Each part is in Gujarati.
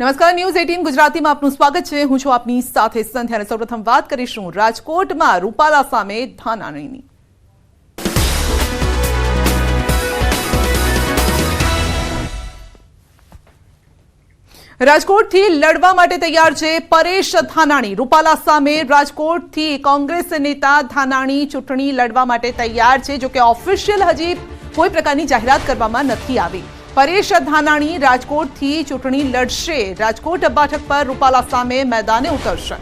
નમસ્કાર, ન્યૂઝ એટીન ગુજરાતીમાં આપનું સ્વાગત છે. હું છું આપની સાથે સંધ્યા અને સૌપ્રથમ વાત કરીશું રાજકોટમાં રૂપાલા સામે ધાનાણીની. રાજકોટથી લડવા માટે તૈયાર છે પરેશ ધાનાણી. રૂપાલા સામે રાજકોટથી કોંગ્રેસ નેતા ધાનાણી ચૂંટણી લડવા માટે તૈયાર છે, જોકે ઓફિશિયલ હજી કોઈ પ્રકારની જાહેરાત કરવામાં નથી આવી. પરેશ ધાનાણી રાજકોટથી ચૂંટણી લડશે. રાજકોટ બેઠક પર રૂપાલા સામે મેદાને ઉતરશે.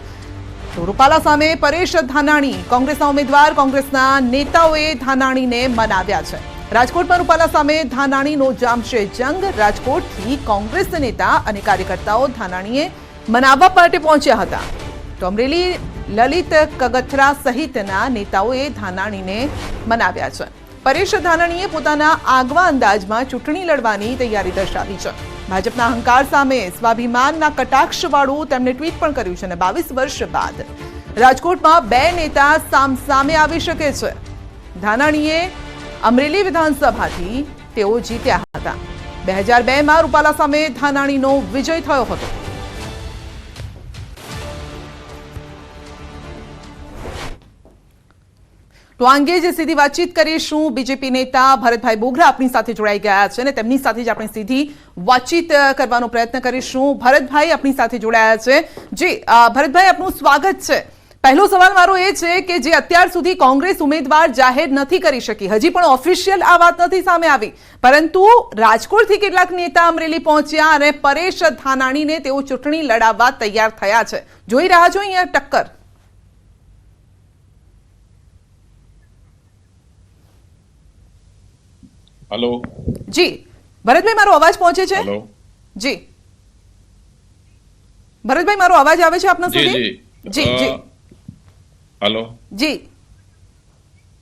તો રૂપાલા સામે પરેશ ધાનાણી, કોંગ્રેસના ઉમેદવાર, કોંગ્રેસના નેતાઓએ ધાનાણીને મનાવ્યા છે. રાજકોટમાં રૂપાલા સામે ધાનાણીનો જામશે જંગ. રાજકોટથી કોંગ્રેસ નેતા અને કાર્યકર્તાઓ ધાનાણીએ મનાવવા માટે પહોંચ્યા હતા. તો અમરેલી લલિત કગથરા સહિતના નેતાઓએ ધાનાણીને મનાવ્યા છે. પરેશ ધાનાણીએ પોતાના આગવા અંદાજમાં ચૂંટણી લડવાની તૈયારી દર્શાવી છે. ભાજપના અહંકાર સામે સ્વાભિમાનના કટાક્ષવાળું તેમણે ટ્વીટ પણ કર્યું છે અને બાવીસ વર્ષ બાદ રાજકોટમાં બે નેતા સામસામે આવી શકે છે. ધાનાણીએ અમરેલી વિધાનસભાથી તેઓ જીત્યા હતા. બે હજાર બેમાં રૂપાલા સામે ધાનાણીનો વિજય થયો હતો. તો આ અંગે જે સીધી વાતચીત કરીશું બીજેપી નેતા ભરતભાઈ બોગરા આપણી સાથે જોડાઈ ગયા છે અને તેમની સાથે જ આપણે સીધી વાતચીત કરવાનો પ્રયત્ન કરીશું. ભરતભાઈ આપણી સાથે જોડાયા છે. જી ભરતભાઈ, આપનું સ્વાગત છે. પહેલો સવાલ મારો એ છે કે જે અત્યાર સુધી કોંગ્રેસ ઉમેદવાર જાહેર નથી કરી શકી, હજી પણ ઓફિશિયલ આ વાત નથી સામે આવી. પરંતુ રાજકોટથી કેટલાક નેતા અમરેલી પહોંચ્યા અને પરેશ ધાનાણીને તેઓ ચૂંટણી લડાવવા તૈયાર થયા છે. જોઈ રહ્યા છો અહીંયા ટક્કર? હલો જી ભરતભાઈ મારો અવાજ પહોંચે છે? હેલો જી. ભરતભાઈ મારો અવાજ આવે છે આપના સુધી? જી. જી હેલો જી.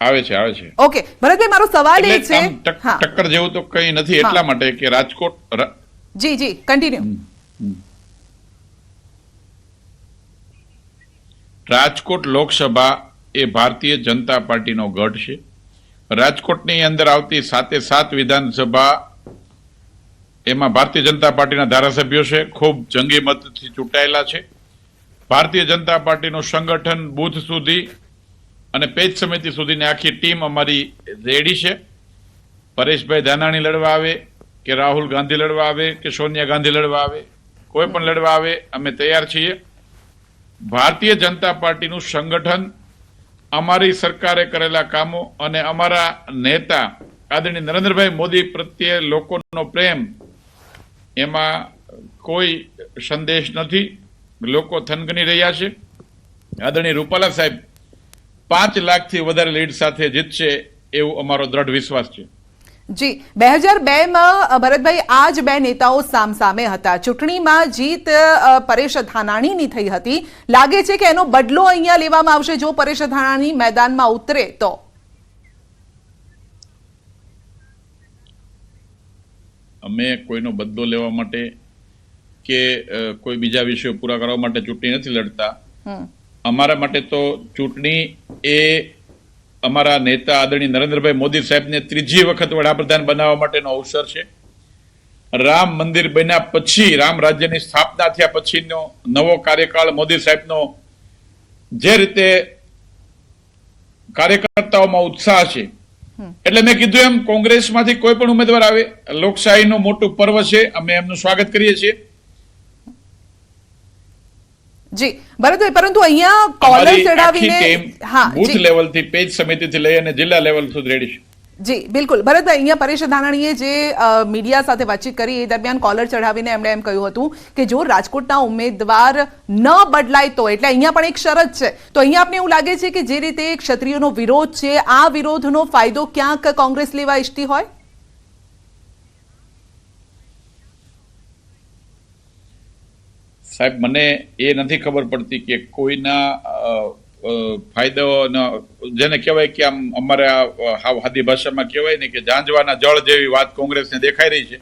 આવે છે આવે છે. ઓકે ભરતભાઈ મારો સવાલ એ છે. ટક્કર જેવું તો કઈ નથી એટલા માટે કે રાજકોટ જી જી કન્ટિન્યુ રાજકોટ લોકસભા એ ભારતીય જનતા પાર્ટીનો ગઢ છે. રાજકોટની અંદર આવતી સાતે સાત વિધાનસભા, એમાં ભારતીય જનતા પાર્ટીના ધારાસભ્યો છે. ખૂબ જંગી મતથી ચૂંટાયેલા છે. ભારતીય જનતા પાર્ટીનું સંગઠન બુથ સુધી અને પેજ સમિતિ સુધીની આખી ટીમ અમારી રેડી છે. પરેશભાઈ ધાનાણી લડવા આવે, કે રાહુલ ગાંધી લડવા આવે, કે સોનિયા ગાંધી લડવા આવે, કોઈ પણ લડવા આવે, અમે તૈયાર છીએ. ભારતીય જનતા પાર્ટીનું સંગઠન અમારી સરકારે કરેલા કામો અને અમારા નેતા આદરણીય નરેન્દ્રભાઈ મોદી પ્રત્યે લોકોનો પ્રેમ, એમાં કોઈ સંદેશ નથી. લોકો થનગની રહ્યા છે. આદરણીય રૂપાલા સાહેબ, પાંચ લાખથી વધારે લીડ સાથે જીતશે એવું અમારો દ્રઢ વિશ્વાસ છે. જી બે હજાર બેમાં ભરતભાઈ આ જ બે નેતાઓ સામસામે હતા. ચૂંટણીમાં જીત પરેશ ધાનાણીની થઈ હતી. લાગે છે કે એનો બદલો અહીંયા લેવામાં આવશે જો પરેશ ધાનાણી મેદાનમાં ઉતરે તો. અમે કોઈનો બદલો લેવા માટે કે કોઈ બીજા વિષયો પૂરા કરવા માટે ચૂંટણી નથી લડતા. હમ. અમારા માટે તો ચૂંટણી એ અમારા નેતા આદરણીય નરેન્દ્રભાઈ મોદી સાહેબને ત્રીજી વખત વડાપ્રધાન બનાવવા માટેનો અવસર છે. રામ મંદિર બન્યા પછી રામ રાજ્યની સ્થાપના થયા પછીનો નવો કાર્યકાળ મોદી સાહેબનો જે રીતે કાર્યકર્તાઓમાં ઉત્સાહ છે. એટલે મેં કીધું એમ કોંગ્રેસમાંથી કોઈ પણ ઉમેદવાર આવે લોકશાહીનું મોટું પર્વ છે અમે એમનું સ્વાગત કરીએ છીએ. જી ભરતભાઈ પરંતુ અહીંયા કોલર ચડાવીને હા બુથ લેવલથી પેજ સમિતિથી લઈ અને જિલ્લા લેવલ સુધી રેડી જી બિલકુલ. ભરતભાઈ અહીંયા પરેશ ધાનાણીએ જે મીડિયા સાથે વાતચીત કરી એ દરમિયાન કોલર ચઢાવીને એમણે એમ કહ્યું હતું કે જો રાજકોટના ઉમેદવાર ન બદલાય તો એટલે અહીંયા પણ એક શરત છે. તો અહીંયા આપને એવું લાગે છે કે જે રીતે ક્ષત્રિયોનો વિરોધ છે આ વિરોધનો ફાયદો ક્યાંક કોંગ્રેસ લેવા ઈચ્છતી હોય? સાહેબ મને એ નથી ખબર પડતી કે કોઈના અ, જેને કહેવાય કે આમ અમારે આ, હાદી ભાષામાં કહેવાય ને કે જાંજવાના જળ જેવી વાત કોંગ્રેસને દેખાઈ રહી છે.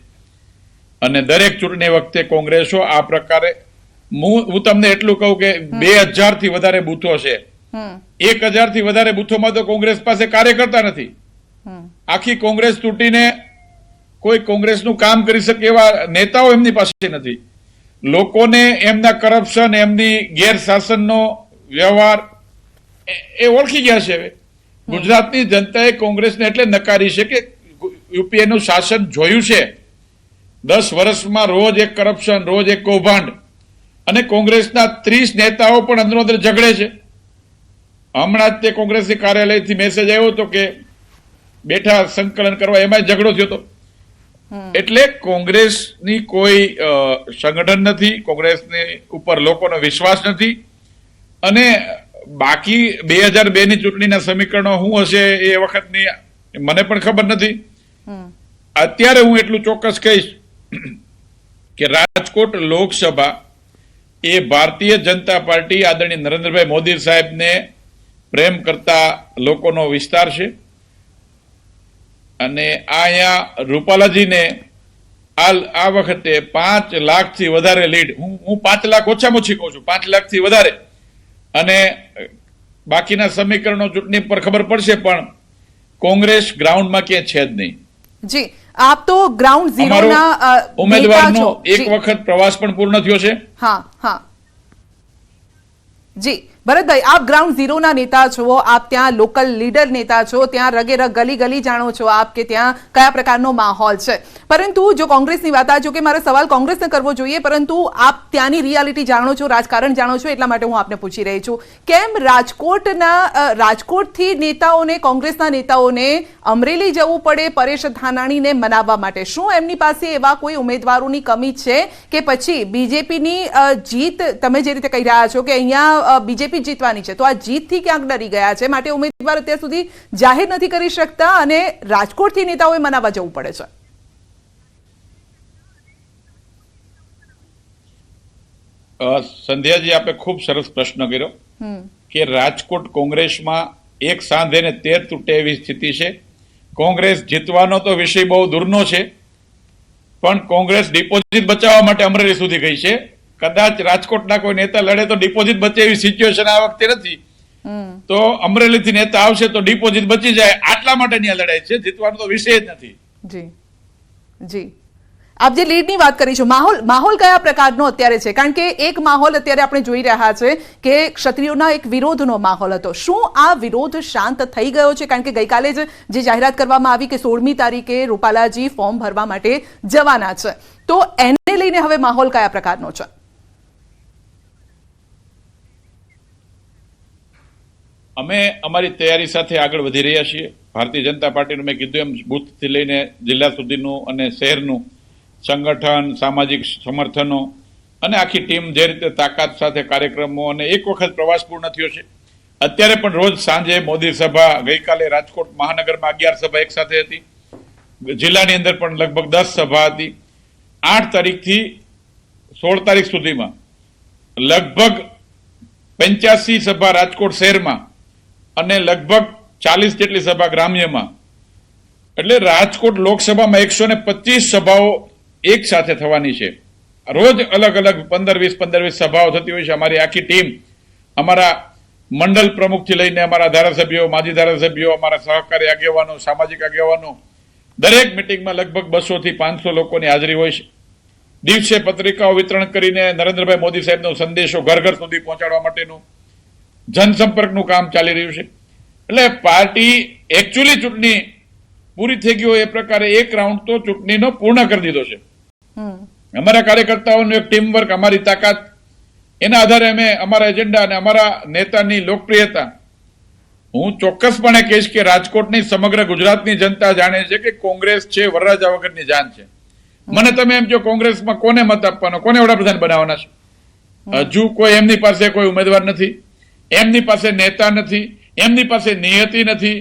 અને દરેક ચૂંટણી વખતે કોંગ્રેસો આ પ્રકારે હું હું તમને એટલું કહું કે બે હજારથી વધારે બૂથો છે. એક હજારથી વધારે બૂથોમાં તો કોંગ્રેસ પાસે કાર્યકર્તા નથી. આખી કોંગ્રેસ તૂટીને કોઈ કોંગ્રેસનું કામ કરી શકે એવા નેતાઓ એમની પાસે નથી. લોકોને એમના કરપ્શન એમની ગેરશાસનનો વ્યવહાર એ- ઓળખી ગયા છે હવે. ગુજરાતની જનતાએ કોંગ્રેસને એટલે નકારી છે કે યુપીએનું શાસન જોયું છે. દસ વર્ષમાં રોજ એક કરપ્શન રોજ એક કૌભાંડ. અને કોંગ્રેસના ત્રીસ નેતાઓ પણ અંદરો અંદર ઝઘડે છે. હમણાં જ તે કોંગ્રેસની કાર્યાલયથી મેસેજ આવ્યો હતો કે બેઠા સંકલન કરવા એમાં ઝઘડો થયો હતો. એટલે કોંગ્રેસની કોઈ સંગઠન નથી કોંગ્રેસની ઉપર લોકોનો વિશ્વાસ નથી. અને બાકી બે હજાર બે ની ચૂંટણીના સમીકરણો શું હશે એ વખતની મને પણ ખબર નથી. અત્યારે હું એટલું ચોક્કસ કહીશ કે રાજકોટ લોકસભા એ ભારતીય જનતા પાર્ટી આદરણીય નરેન્દ્રભાઈ મોદી સાહેબને પ્રેમ કરતા લોકોનો વિસ્તાર છે. અને આ અહીંયા રૂપાલાજીને આ આ વખતે પાંચ લાખથી વધારે લીડ. હું હું પાંચ લાખ ઓછામાં ઓછી કહું છું. પાંચ લાખથી વધારે. અને બાકીના સમીકરણો ચૂંટણી પર ખબર પડશે પણ કોંગ્રેસ ગ્રાઉન્ડમાં ક્યાંય છે જ નહીં. જી આપ તો ગ્રાઉન્ડ ઝીરો અમારો ના ઉમેદવારનો એક વખત પ્રવાસ પણ પૂર્ણ થયો છે. હા હા. જી ભરતભાઈ, આપ ગ્રાઉન્ડ ઝીરોના નેતા છો, આપ ત્યાં લોકલ લીડર નેતા છો, ત્યાં રગે રગ ગલી ગલી જાણો છો આપ કે ત્યાં કયા પ્રકારનો માહોલ છે. પરંતુ જો કોંગ્રેસની વાત આ, જો કે મારે સવાલ કોંગ્રેસને કરવો જોઈએ, પરંતુ આપ ત્યાંની રિયાલિટી જાણો છો, રાજકારણ જાણો છો, એટલા માટે હું આપને પૂછી રહી છું. કેમ રાજકોટના રાજકોટથી નેતાઓને, કોંગ્રેસના નેતાઓને અમરેલી જવું પડે, પરેશ ધાનાણીને મનાવવા માટે? શું એમની પાસે એવા કોઈ ઉમેદવારોની કમી છે કે પછી બીજેપીની જીત તમે જે રીતે કહી રહ્યા છો કે અહીંયા બીજેપી જીતવાની છે. તો આ જીતથી ક્યાંક ડરી ગયા છે. માટે ઉમેદવાર અત્યાર સુધી જાહેર નથી કરી શકતા અને રાજકોટથી નેતાઓએ મનાવવા જવું પડે છે. સંધ્યાજી આપે ખૂબ સરસ પ્રશ્ન કર્યો કે રાજકોટ કોંગ્રેસમાં એક સાંધે ને તેર તૂટે એવી સ્થિતિ છે. કોંગ્રેસ જીતવાનો તો વિષય બહુ દૂરનો છે. પણ કોંગ્રેસ ડિપોઝિટ બચાવવા માટે અમરેલી સુધી ગઈ છે. કદાચ રાજકોટના કોઈ નેતા લડે તો ડિપોઝિટ બચે એવી સિચ્યુએશન આ વખતે નથી. તો અમરેલીથી નેતા આવશે તો ડિપોઝિટ બચી જાય. આટલા માટે ત્યાં લડાઈ છે. જીતવાનો તો વિષય જ નથી. જી. જી. આપ જે લીડની વાત કરી છો માહોલ માહોલ કયા પ્રકારનો અત્યારે છે? કારણ કે એક માહોલ અત્યારે આપણે જોઈ રહ્યા છે કે ક્ષત્રિયોના એક વિરોધનો માહોલ હતો. શું આ વિરોધ શાંત થઈ ગયો છે? કારણ કે ગઈકાલે જ જે જાહેરાત કરવામાં આવી કે સોળમી તારીખે રૂપાલાજી ફોર્મ ભરવા માટે જવાના છે. તો એને લઈને હવે માહોલ કયા પ્રકારનો છે? અમે અમારી તૈયારી સાથે આગળ વધી રહ્યા છીએ. ભારતીય જનતા પાર્ટીનું મેં કીધું એમ, બુથથી લઈને જિલ્લા સુધીનું અને શહેરનું સંગઠન, સામાજિક સમર્થનો અને આખી ટીમ જે રીતે તાકાત સાથે કાર્યક્રમો અને એક વખત પ્રવાસ પૂર્ણ થયો છે. અત્યારે પણ રોજ સાંજે મોદી સભા, ગઈકાલે રાજકોટ મહાનગરમાં અગિયાર સભા એક સાથે હતી. જિલ્લાની અંદર પણ લગભગ દસ સભા હતી. આઠ તારીખથી સોળ તારીખ સુધીમાં લગભગ પંચ્યાસી સભા રાજકોટ શહેરમાં અને લગભગ ચાલીસ જેટલી સભા ગ્રામ્યમાં. એટલે રાજકોટ લોકસભામાં એકસો ને પચીસ સભાઓ એક સાથે થવાની છે. રોજ અલગ અલગ પંદર વીસ પંદર વીસ સભાઓ થતી હોય છે. અમારી આખી ટીમ, અમારા મંડળ પ્રમુખથી લઈને અમારા ધારાસભ્યો, માજી ધારાસભ્યો, અમારા સહકારી આગેવાનો, સામાજિક આગેવાનો, દરેક મિટિંગમાં લગભગ બસો થી પાંચસો લોકોની હાજરી હોય છે. દિવસે પત્રિકાઓ વિતરણ કરીને નરેન્દ્રભાઈ મોદી સાહેબનો સંદેશો ઘર ઘર સુધી પહોંચાડવા માટેનું જનસંપર્કનું કામ ચાલી રહ્યું છે. એટલે પાર્ટી એકચ્યુઅલી ચૂંટણી પૂરી થઈ ગઈ હોય એ પ્રકારે એક રાઉન્ડ તો ચૂંટણીનો પૂર્ણ કરી દીધો છે. અમારા કાર્યકર્તાઓનું એક ટીમ વર્ક અમારી તાકાત એના આધારે અમે અમારા એજન્ડા અને અમારા નેતાની લોકપ્રિયતા. હું ચોક્કસપણે કહીશ કે રાજકોટની સમગ્ર ગુજરાતની જનતા જાણે છે કે કોંગ્રેસ છે વરરાજા વગરની જાન છે. મને તમે એમ જો કોંગ્રેસમાં કોને મત આપવાનો? કોને વડાપ્રધાન બનાવવાના છે? હજુ કોઈ એમની પાસે કોઈ ઉમેદવાર નથી એમની પાસે નેતા નથી એમની પાસે નિયતિ નથી,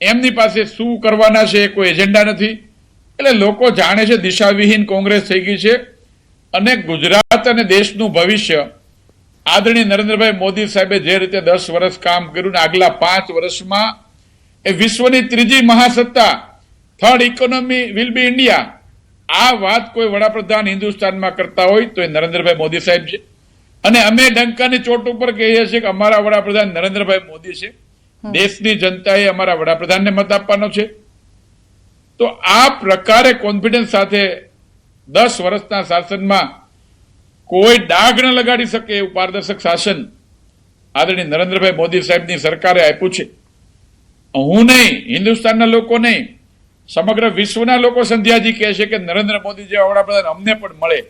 એમની પાસે શું કરવાના છે કોઈ એજન્ડા નથી. એટલે લોકો જાણે છે દિશાવિહીન કોંગ્રેસ થઈ ગઈ છે અને ગુજરાત અને દેશનું ભવિષ્ય. આદરણીય નરેન્દ્રભાઈ મોદી સાહેબે જે રીતે દસ વર્ષ કામ કર્યું ને આગલા પાંચ વર્ષમાં, એ વિશ્વની ત્રીજી મહાસત્તા third economy will be India આ વાત કોઈ વડાપ્રધાન હિન્દુસ્તાનમાં કરતા હોય તો એ નરેન્દ્રભાઈ મોદી સાહેબ છે. અને અમે ડંકાની ચોટ ઉપર કહીએ છીએ કે અમારા વડાપ્રધાન નરેન્દ્રભાઈ મોદી છે. દેશની જનતાએ અમારા વડાપ્રધાનને મત આપવાનો છે. તો આ પ્રકારે કોન્ફિડન્સ સાથે દસ વર્ષના શાસનમાં કોઈ ડાઘ ન લગાડી શકે એવું પારદર્શક શાસન આદરણીય નરેન્દ્રભાઈ મોદી સાહેબની સરકારે આપ્યું છે. હું નહીં હિન્દુસ્તાનના લોકો નહીં સમગ્ર વિશ્વના લોકો સંધ્યાજી કહે છે કે નરેન્દ્ર મોદી જેવા વડાપ્રધાન અમને પણ મળે.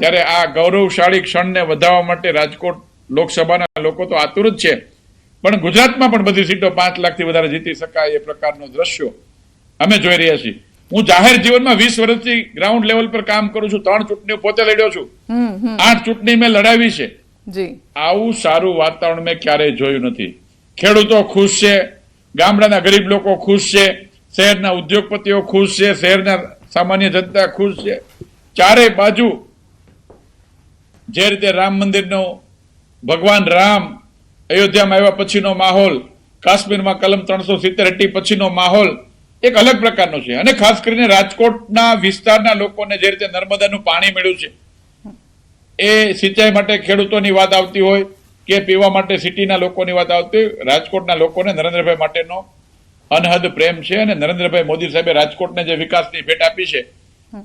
ત્યારે આ ગૌરવશાળી ક્ષણને વધારવા માટે રાજકોટ લોકસભાના લોકો તો આતુર જ છે. પણ ગુજરાતમાં પણ બધી સીટો પાંચ લાખથી વધારે જીતી શકાય એ પ્રકારનો દ્રશ્યો અમે જોઈ રહ્યા છીએ. હું જાહેર જીવનમાં વીસ વર્ષથી ગ્રાઉન્ડ લેવલ પર કામ કરું છું ત્રણ ચૂંટણીઓ પોતે લડ્યો છું. આઠ ચૂંટણી મેં લડાવી છે. આવું સારું વાતાવરણ મેં ક્યારેય જોયું નથી. ખેડૂતો ખુશ છે ગામડાના ગરીબ લોકો ખુશ છે શહેરના ઉદ્યોગપતિઓ ખુશ છે શહેરના સામાન્ય જનતા ખુશ છે. ચારે બાજુ જે રીતે રામ મંદિરનો ભગવાન રામ અયોધ્યામાં આવ્યા પછીનો માહોલ કાશ્મીરમાં કલમ ત્રણસો સિત્તેર હટી પછીનો માહોલ એક અલગ પ્રકારનો છે. અને ખાસ કરીને રાજકોટના વિસ્તારના લોકોને જે રીતે નર્મદાનું પાણી મળ્યું છે એ સિંચાઈ માટે ખેડૂતોની વાત આવતી હોય કે પીવા માટે સિટીના લોકોની વાત આવતી હોય રાજકોટના લોકોને નરેન્દ્રભાઈ માટેનો અનહદ પ્રેમ છે અને નરેન્દ્રભાઈ મોદી સાહેબે રાજકોટને જે વિકાસની ભેટ આપી છે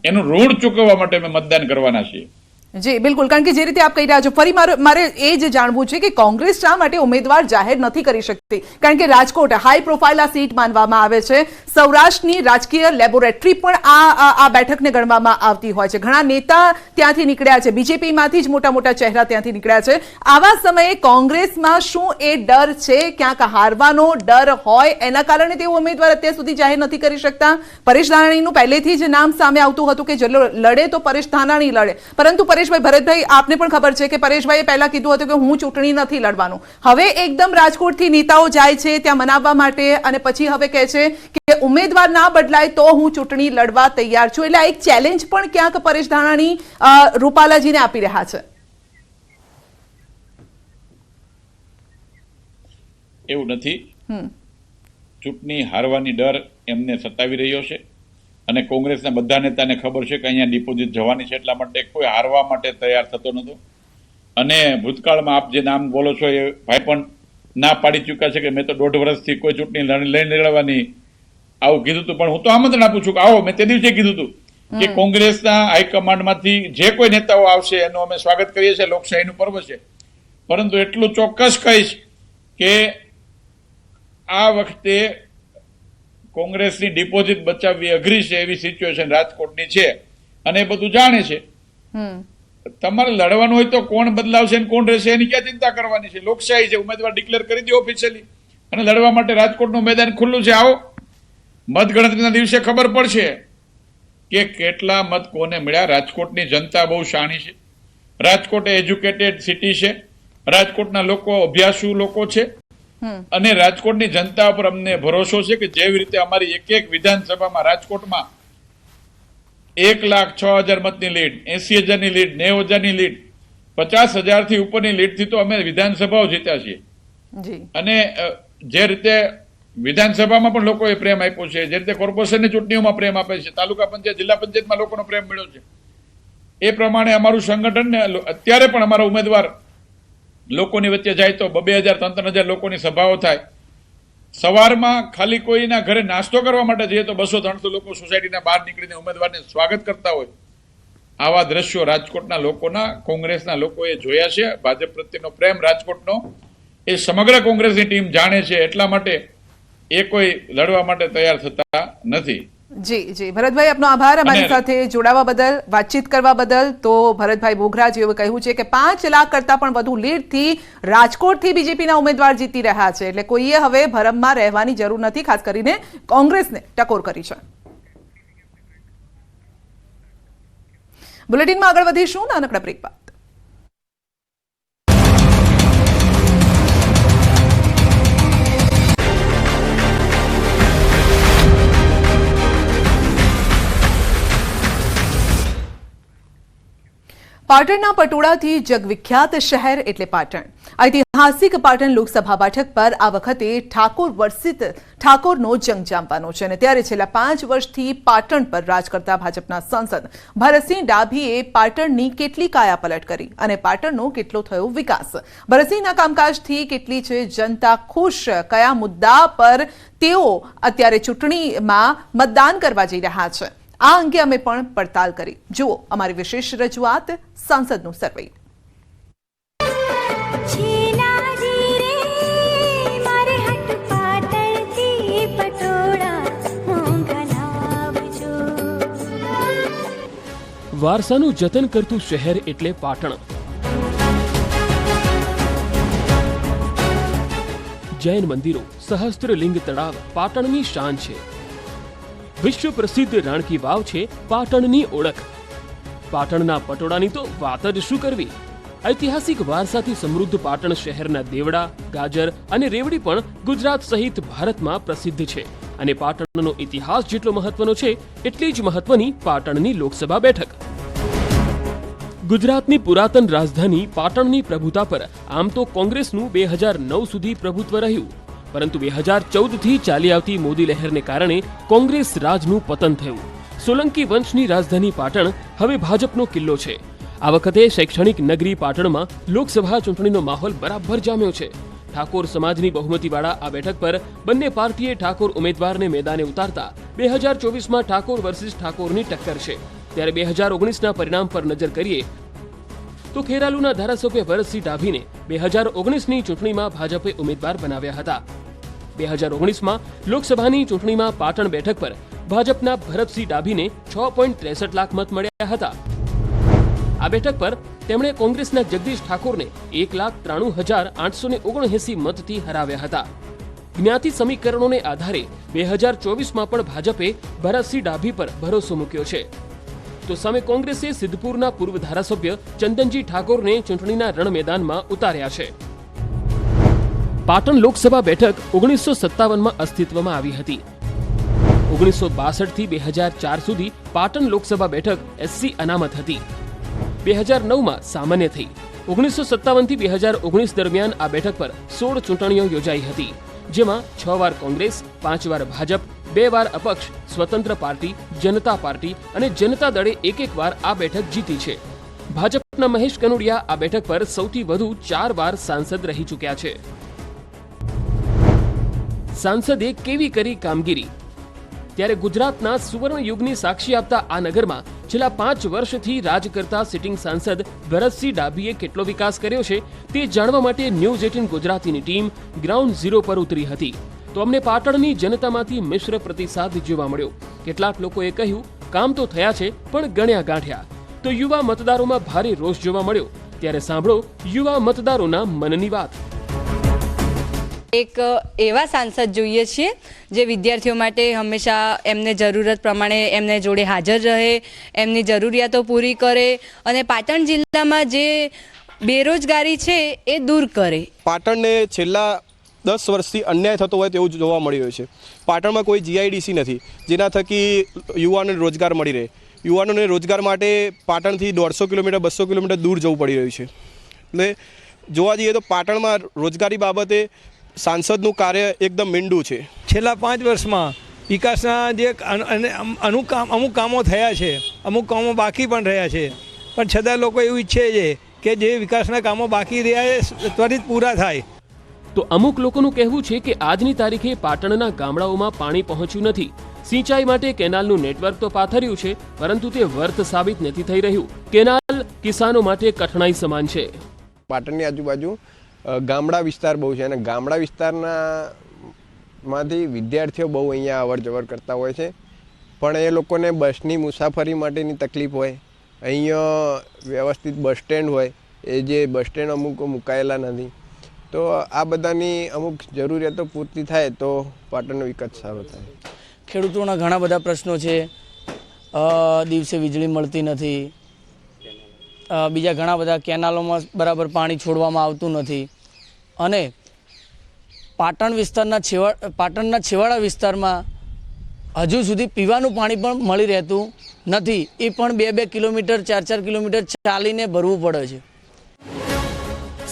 એનું ઋણ ચૂકવવા માટે અમે મતદાન કરવાના છીએ. જી, બિલકુલ. કારણ કે જે રીતે આપ કહી રહ્યા છો, ફરી મારે મારે એ જ જાણવું છે કે કોંગ્રેસ શા માટે ઉમેદવાર જાહેર નથી કરી શકતી? કારણ કે રાજકોટ હાઈ પ્રોફાઇલ આ સીટ માનવામાં આવે છે. સૌરાષ્ટ્રની રાજકીય લેબોરેટરી પણ આ આ- બેઠકને ગણવામાં આવતી હોય છે. ઘણા નેતા ત્યાંથી નીકળ્યા છે. બીજેપીમાંથી જ મોટા મોટા ચહેરા ત્યાંથી નીકળ્યા છે. આવા સમયે કોંગ્રેસમાં શું એ ડર છે? ક્યાંક હારવાનો ડર હોય? એના કારણે તેઓ ઉમેદવાર અત્યાર સુધી જાહેર નથી કરી શકતા? પરેશ ધાનાણીનું પહેલેથી જ નામ સામે આવતું હતું કે જો લડે તો પરેશ ધાનાણી લડે. પરંતુ પરેશભાઈ ભરતભાઈ આપને પણ ખબર છે કે પરેશભાઈએ પહેલા કીધું હતું કે હું ચૂંટણી નથી લડવાનું. હવે એકદમ રાજકોટથી નેતાઓ જાય છે ત્યાં મનાવવા માટે અને પછી હવે કહે છે કે ઉમેદવાર ના બદલાય તો હું ચૂંટણી લડવા તૈયાર છું. એટલે આ એક ચેલેન્જ પણ ક્યાંક પરેશ ધાનાણી અ, રૂપાલાજીને આપી રહ્યા છે. એવું નથી. ચૂંટણી હારવાની ડર એમને સતાવી રહ્યો છે. અને કોંગ્રેસના બધા નેતાને ખબર છે કે અહીંયા ડિપોઝિટ જવાની છે એટલા માટે કોઈ હારવા માટે તૈયાર થતો નહોતો અને ભૂતકાળમાં આપ જે નામ બોલો છો એ ભાઈ પણ ના પાડી ચૂક્યા છે કે મેં તો દોઢ વર્ષથી કોઈ ચૂંટણી લઈને લડવાની આવું કીધું હતું. પણ હું તો આમંત્રણ આપું છું કે આવો મેં તે દિવસે કીધું હતું કે કોંગ્રેસના હાઈકમાન્ડમાંથી જે કોઈ નેતાઓ આવશે એનું અમે સ્વાગત કરીએ છીએ લોકશાહીનું પર્વ છે. પરંતુ એટલું ચોક્કસ કહીશ કે આ વખતે કોંગ્રેસની ડિપોઝિટ બચાવવી અઘરી છે એવી સિચ્યુએશન રાજકોટની છે. અને એ બધું જાણે છે. હમ. તમારે લડવાનું હોય તો કોણ બદલાવશે અને કોણ રહેશે એની ક્યાં ચિંતા કરવાની છે? લોકશાહી છે ઉમેદવાર ડિક્લેર કરી દો ઓફિશિયલી અને લડવા માટે રાજકોટનું મેદાન ખુલ્લું છે. આવો. મતગણતરીના દિવસે ખબર પડશે કે કેટલા મત કોને મળ્યા. રાજકોટની જનતા બહુ શાણી છે. રાજકોટ એજ્યુકેટેડ સિટી છે. રાજકોટના લોકો અભ્યાસુ લોકો છે. અને રાજકોટની જનતા પર અમને ભરોસો છે કે જેવી રીતે અમારી એક એક વિધાનસભામાં રાજકોટમાં એક લાખ છ હજાર મતની લીડ એસી હજારની લીડ નેવ હજારની લીડ પચાસ હજારથી ઉપરની લીડથી તો અમે વિધાનસભાઓ જીત્યા છીએ. અને જે રીતે વિધાનસભામાં પણ લોકોએ પ્રેમ આપ્યો છે જે રીતે કોર્પોરેશનની ચૂંટણીઓમાં પ્રેમ આપે છે તાલુકા પંચાયત જિલ્લા પંચાયતમાં લોકોનો પ્રેમ મળ્યો છે. એ પ્રમાણે અમારું સંગઠન ને અત્યારે પણ અમારા ઉમેદવાર લોકોની વચ્ચે જાય તો બબે હજાર, ત્રણ ત્રણ હજાર લોકોની સભાઓ થાય. સવારમાં ખાલી કોઈના ઘરે નાસ્તો કરવા માટે જઈએ તો બસો, ત્રણસો લોકો સોસાયટીના બહાર નીકળીને ઉમેદવારને સ્વાગત કરતા હોય. આવા દ્રશ્યો રાજકોટના લોકોના, કોંગ્રેસના લોકોએ જોયા છે. ભાજપ પ્રત્યેનો પ્રેમ રાજકોટનો એ સમગ્ર કોંગ્રેસની ટીમ જાણે છે. એટલા માટે એ કોઈ લડવા માટે તૈયાર થતા નથી. જી જી. ભરતભાઈ આપનો આભાર. અમારી સાથે જોડાવા બદલ વાતચીત કરવા બદલ તો ભરતભાઈ બોઘરા જેવું કહ્યું છે કે પાંચ લાખ કરતા પણ વધુ લીડથી રાજકોટથી બીજેપીના ઉમેદવાર જીતી રહ્યા છે. એટલે કોઈએ હવે ભરમમાં રહેવાની જરૂર નથી ખાસ કરીને કોંગ્રેસને ટકોર કરી છે. બુલેટિનમાં આગળ વધીશું. નાનકડા બ્રેક બાદ. પાટણના પટોળાથી જગવિખ્યાત શહેર એટલે પાટણ. ઐતિહાસિક પાટણ લોકસભા બેઠક પર આ વખતે ઠાકોર વર્ષિત ઠાકોરનો જંગ જામવાનો છે અને ત્યારે છેલ્લા પાંચ વર્ષથી પાટણ પર રાજ કરતા ભાજપના સાંસદ ભરતસિંહ ડાભીએ પાટણની કેટલી કાયાપલટ કરી અને પાટણનો કેટલો થયો વિકાસ? ભરતસિંહના કામકાજથી કેટલી છે જનતા ખુશ? કયા મુદ્દા પર તેઓ અત્યારે ચૂંટણીમાં મતદાન કરવા જઈ રહ્યા છે? આ અંગે અમે પણ પડતાલ કરી. જુઓ અમારી વિશેષ રજૂઆત સાંસદનું સર્વે. વારસાનું જતન કરતું શહેર એટલે પાટણ. જૈન મંદિરો સહસ્ત્રલિંગ તળાવ પાટણની શાન છે. વિશ્વ પ્રસિદ્ધ રાણકી વાવ છે પાટણની ઓળખ. પાટણના પટોળાની તો વાત જ શું કરવી? ઐતિહાસિક વારસાથી સમૃદ્ધ પાટણ શહેરના દેવડા, ગાજર અને રેવડી પણ ગુજરાત સહિત ભારતમાં પ્રસિદ્ધ છે અને પાટણનો ઇતિહાસ જેટલો મહત્વનો છે, એટલી જ મહત્વની પાટણની લોકસભા બેઠક. ગુજરાતની પુરાતન રાજધાની પાટણની પ્રભુતા પર આમ તો કોંગ્રેસનું બે હજાર નવ સુધી પ્રભુત્વ રહ્યું. પરંતુ બે હજાર ચૌદથી ચાલી આવતી મોદી લહેરને કારણે કોંગ્રેસ રાજનું પતન થયું. સોલંકી વંશની રાજધાની પાટણ હવે ભાજપનો કિલ્લો છે. આ વખતે શૈક્ષણિક નગરી પાટણમાં લોકસભા ચૂંટણીનો માહોલ બરાબર જામ્યો છે. ઠાકોર સમાજની બહુમતીવાળા આ બેઠક પર બંને પાર્ટીએ ઠાકોર ઉમેદવારને મેદાને ઉતારતા બે હજાર ચોવીસમાં ઠાકોર વર્સિસ ઠાકોરની ટક્કર છે. ત્યારે બે હજાર ઓગણીસના પરિણામ પર નજર કરીએ તો ખેરાલુના ધારાસભ્ય ભરતસિંહ ડાભીને બે હજાર ઓગણીસની ચૂંટણીમાં ભાજપે ઉમેદવાર બનાવ્યા હતા. બે હજાર ઓગણીસમાં લોકસભાની ચૂંટણીમાં પાટણ બેઠક પર ભાજપના ભરતસિંહ ડાભીને છ પોઈન્ટ ત્રેસઠ લાખ મત મળ્યા હતા. આ બેઠક પર તેમણે કોંગ્રેસના જગદીશ ઠાકોરને એક લાખ ત્રાણું હજાર આઠસો ને ઓગણએસી મતથી હરાવ્યા હતા. જ્ઞાતિ સમીકરણોને આધારે બે હજાર ચોવીસમાં પણ ભાજપે ભરતસિંહ ડાભી પર ભરોસો મૂક્યો છે. તો સામે કોંગ્રેસે સિદ્ધપુરના પૂર્વ ધારાસભ્ય ચંદનજી ઠાકોરને ચૂંટણીના રણ મેદાનમાં ઉતાર્યા છે. પાટણ લોકસભા બેઠક ઓગણીસો સત્તાવનમાં અસ્તિત્વમાં આવી હતી. ઓગણીસો બાસઠથી બે હજાર ચાર સુધી પાટણ લોકસભા બેઠક એસસી અનામત હતી. બે હજાર નવમાં સામાન્ય થઈ. ઓગણીસો સત્તાવનથી બે હજાર ઓગણીસ દરમિયાન આ બેઠક પર સોળ ચૂંટણીઓ યોજાઈ હતી. જેમાં છ વાર કોંગ્રેસ, પાંચ વાર ભાજપ બે વાર અપક્ષ, સ્વતંત્ર પાર્ટી, જનતા પાર્ટી અને જનતા દળે એક એક વાર આ બેઠક જીતી છે. ભાજપના મહેશ કનુડિયા આ બેઠક પર સૌથી વધુ ચાર વાર સાંસદ રહી ચૂક્યા છે. સાંસદે કેવી કરી કામગીરી? ત્યારે ગુજરાતના સુવર્ણ યુગની સાક્ષી આપતા આ નગરમાં છેલ્લા પાંચ વર્ષથી રાજ કરતા સિટિંગ સાંસદ ભરતસિંહ ડાભીએ કેટલો વિકાસ કર્યો છે તે જાણવા માટે ન્યૂઝ એટીન ગુજરાતીની ટીમ ગ્રાઉન્ડ ઝીરો પર ઉતરી હતી. તો અમને પાટણની જનતામાંથી મિશ્ર પ્રતિસાદ જોવા મળ્યો. કેટલાક લોકોએ કહ્યું કામ તો થયા છે પણ ગણ્યા ગાંઠ્યા. તો યુવા મતદારોમાં ભારે રોષ જોવા મળ્યો. ત્યારે સાંભળો યુવા મતદારોના મનની વાત. એક એવા સાંસદ જોઈએ છીએ જે વિદ્યાર્થીઓ માટે હંમેશા એમને જરૂરત પ્રમાણે એમને જોડે હાજર રહે એમની જરૂરિયાતો પૂરી કરે અને પાટણ જિલ્લામાં જે બેરોજગારી છે એ દૂર કરે. પાટણને છેલ્લા દસ વર્ષથી અન્યાય થતો હોય તેવું જોવા મળી રહ્યું છે. પાટણમાં કોઈ જીઆઈડીસી નથી, જેના થકી યુવાનોને રોજગાર મળી રહે. યુવાનોને રોજગાર માટે પાટણથી દોઢસો કિલોમીટર, બસો કિલોમીટર દૂર જવું પડી રહ્યું છે. એટલે જોવા જઈએ તો પાટણમાં રોજગારી બાબતે સાંસદનું કાર્ય એકદમ મીંડું છે. છેલ્લા પાંચ વર્ષમાં વિકાસના જે અમુક કામ, અમુક કામો થયા છે, અમુક કામો બાકી પણ રહ્યા છે. પણ છતાં લોકો એવું ઈચ્છે છે કે જે વિકાસના કામો બાકી રહ્યા એ ત્વરિત પૂરા થાય. તો અમુક લોકોનું કહેવું છે કે આજની તારીખે પાટણના ગામડાઓમાં પાણી પહોંચ્યું નથી. સિંચાઈ માટે કેનાલનું નેટવર્ક તો પાથર્યું છે, પરંતુ તે વર્થ સાબિત નથી થઈ રહ્યું. કેનાલ કિસાનો માટે કઠણાઈ સમાન છે. પાટણની આજુબાજુ ગામડા વિસ્તાર બહુ છે અને ગામડા વિસ્તારના માંથી વિદ્યાર્થીઓ બહુ અહીંયા અવર જવર કરતા હોય છે. પણ એ લોકોને બસની મુસાફરી માટેની તકલીફ હોય, અહીંયા વ્યવસ્થિત બસ સ્ટેન્ડ હોય, એ જે બસ સ્ટેન્ડ અમુક મુકાયેલા નથી. તો આ બધાની અમુક જરૂરિયાતો પૂરતી થાય તો પાટણનો વિકાસ સારો થાય. ખેડૂતોના ઘણા બધા પ્રશ્નો છે. દિવસે વીજળી મળતી નથી. બીજા ઘણા બધા કેનાલોમાં બરાબર પાણી છોડવામાં આવતું નથી. અને પાટણ વિસ્તારના છેવા, પાટણના છેવાડા વિસ્તારમાં હજુ સુધી પીવાનું પાણી પણ મળી રહેતું નથી. એ પણ બે બે કિલોમીટર, ચાર ચાર કિલોમીટર ચાલીને ભરવું પડે છે.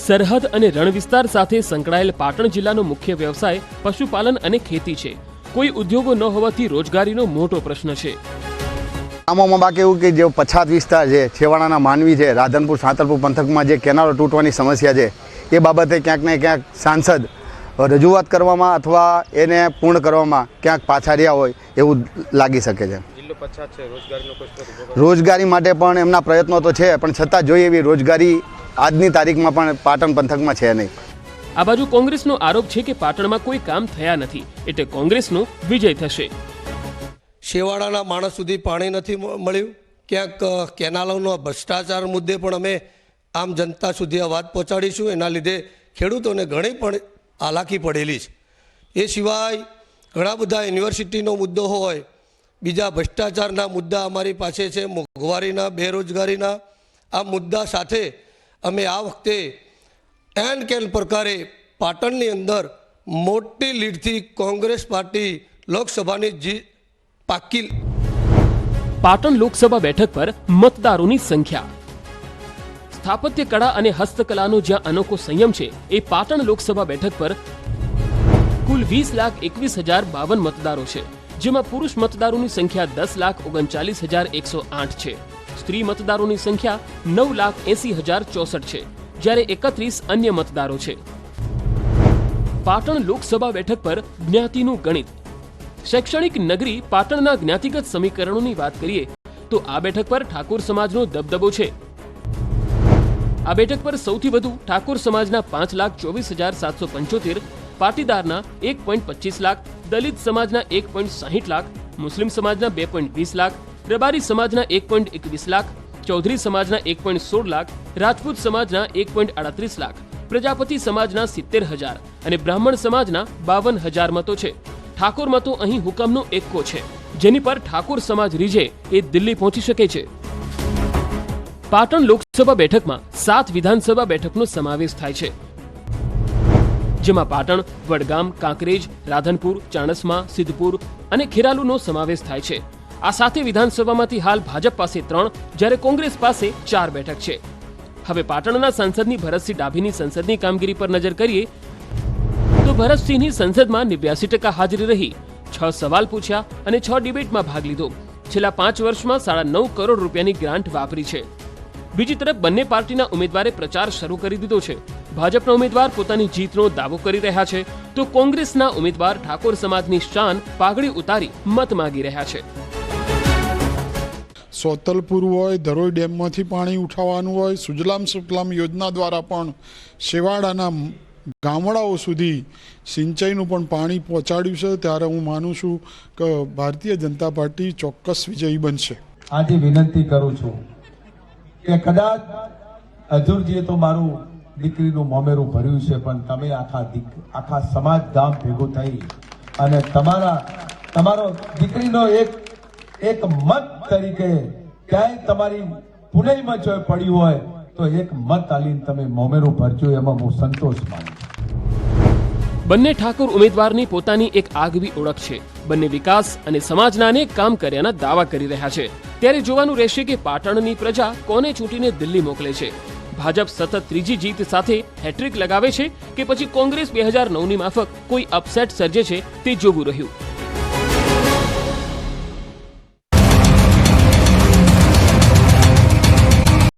સરહદ અને રણ વિસ્તાર સાથે સંકળાયેલ પાટણ જિલ્લાનો મુખ્ય વ્યવસાય પશુપાલન અને ખેતી છે. કોઈ ઉદ્યોગો ન હોવાથી રોજગારીનો મોટો પ્રશ્ન છે. ગામોમાં બાકી એવું કે જે પછાત વિસ્તાર છે, છેવાડાના માનવી છે, રાધનપુર, સાંતલપુર પંથકમાં જે કેનાલો તૂટવાની સમસ્યા છે, એ બાબતે ક્યાંક ને ક્યાંક સાંસદ રજૂઆત કરવામાં અથવા એને પૂર્ણ કરવામાં ક્યાંક પાછા રહ્યા હોય એવું લાગી શકે છે. રોજગારી માટે પણ એમના પ્રયત્નો તો છે પણ છતાં જોઈએ એવી રોજગારી આજની તારીખમાં પણ પાટણ પંથકમાં છે નહીં. આ બાજુ કોંગ્રેસનો આરોપ છે કે પાટણમાં કોઈ કામ થયા નથી એટલે કોંગ્રેસનો વિજય થશે. શેવાળાના માણસ સુધી પાણી નથી મળ્યું. ક્યાંક કેનાલોનો ભ્રષ્ટાચાર મુદ્દે પણ અમે આમ જનતા સુધી આ વાત પહોંચાડીશું. એના લીધે ખેડૂતોને ઘણી પણ હાલાકી પડેલી છે. એ સિવાય ઘણા બધા યુનિવર્સિટીનો મુદ્દો હોય બીજા ભ્રષ્ટાચારના મુદ્દા અમારી પાસે છે, મોંઘવારીના, બેરોજગારીના. આ મુદ્દા સાથે અમે આ વખતે એન્ડ કેન પ્રકારે પાટણની અંદર મોટી લીડથી કોંગ્રેસ પાર્ટી લોકસભાની જી પાકી પાટણ લોકસભા બેઠક પર મતદારોની સંખ્યા. સ્થાપત્ય કળા અને હસ્તકલાનો જ્યાં અનોખો સંયમ છે, એ પાટણ લોકસભા બેઠક પર કુલ વીસ લાખ એકવીસ હજાર બાવન મતદારો છે. જેમાં પુરુષ મતદારોની સંખ્યા દસ લાખ ઓગણચાલીસ હજાર એકસો આઠ છે. સ્ત્રી મતદારોની સંખ્યા નવ લાખ એસી હજાર ચોસઠ છે, જ્યારે એકત્રીસ અન્ય મતદારો છે. પાટણ લોકસભા બેઠક પર જ્ઞાતિનું ગણિત. શૈક્ષણિક નગરી પાટણના જ્ઞાતિગત સમીકરણોની વાત કરીએ, તો આ બેઠક પર ઠાકોર સમાજનો દબદબો છે. આ બેઠક પર સૌથી વધુ ઠાકોર સમાજના પાંચ લાખ ચોવીસ હજાર સાતસો પંચોતેર પાટીદારના એક પોઈન્ટ પચીસ લાખ, દલિત સમાજના એક પોઈન્ટ સાહીઠ લાખ, મુસ્લિમ સમાજના બે પોઈન્ટ વીસ લાખ, રબારી સમાજના એક પોઈન્ટ એકવીસ લાખ, ચૌધરી સમાજના એક પોઈન્ટ સોળ લાખ, રાજપૂત સમાજના એક પોઈન્ટ આડત્રીસ લાખ, પ્રજાપતિ સમાજના સિત્તેર હજાર અને બ્રાહ્મણ સમાજના બાવન હજાર મતો છે. ઠાકોર મતો અહીં હુકમનો એક્કો છે. જેની પર ઠાકોર સમાજ રીઝે એ દિલ્હી પહોંચી શકે છે. પાટણ લોકસભા બેઠકમાં સાત વિધાનસભા બેઠકનો સમાવેશ થાય છે. જેમાં પાટણ, વડગામ, કાંકરેજ, રાધનપુર, ચાણસ્મા, સિદ્ધપુર અને ખેરાલુનો સમાવેશ થાય છે. આ સાથે વિધાનસભામાંથી હાલ ભાજપ પાસે ત્રણ, જ્યારે કોંગ્રેસ પાસે ચાર બેઠક છે. હવે પાટણના સંસદની ભરતસિંહ ડાભીની સંસદની કામગીરી પર નજર કરીએ, તો ભરતસિંહની સંસદમાં નેવ્યાસી ટકા હાજરી રહી, છ સવાલ પૂછ્યા અને છ ડિબેટમાં ભાગ લીધો. છેલ્લા પાંચ વર્ષમાં સાડા નવ કરોડ રૂપિયાની ગ્રાન્ટ વાપરી છે. બીજી તરફ બંને પાર્ટીના ઉમેદવારે પ્રચાર શરૂ કરી દીધો છે. ભાજપના ઉમેદવાર પોતાની જીતનો દાવો કરી રહ્યા છે. તો કોંગ્રેસના ઉમેદવાર ઠાકોર સમાજની શાન પાઘડી ઉતારી મત માંગી રહ્યા છે. સોતલપુર હોય ધરોઈ ડેમમાંથી પાણી ઉઠાવવાનું હોય સુજલામ સુફલામ યોજના દ્વારા પણ શેવાડાના ગામડાઓ સુધી સિંચાઈનું પણ પાણી પહોંચાડ્યું છે. ત્યારે હું માનું છું કે ભારતીય જનતા પાર્ટી ચોક્કસ વિજયી બનશે. આજે વિનંતી કરું છું કે કદાચ અધુરજીએ તો મારું દીકરીનું મોમેરું ભર્યું છે, પણ તમે આખા આખા સમાજ ગામ ભેગું થઈ અને તમારા, તમારો દીકરીનો એક એક મત તરીકે ક્યાંય તમારી પુનઈમાં જો પડ્યું હોય, તો એક મત આલીને તમે મોમેરું ભરજો, એમાં હું સંતોષ માનું બંને ઠાકોર ઉમેદવારની પોતાની એક આગવી ઓળખ છે. બંને વિકાસ અને સમાજના અનેક કામ કર્યાના દાવા કરી રહ્યા છે. ત્યારે જોવાનું રહેશે કે પાટણની પ્રજા કોને ચૂંટીને દિલ્હી મોકલે છે. ભાજપ સતત ત્રીજી જીત સાથે હેટ્રિક લગાવે છે કે પછી કોંગ્રેસ બે હજાર નવની માફક કોઈ અપસેટ સર્જે છે તે જોવું રહ્યું.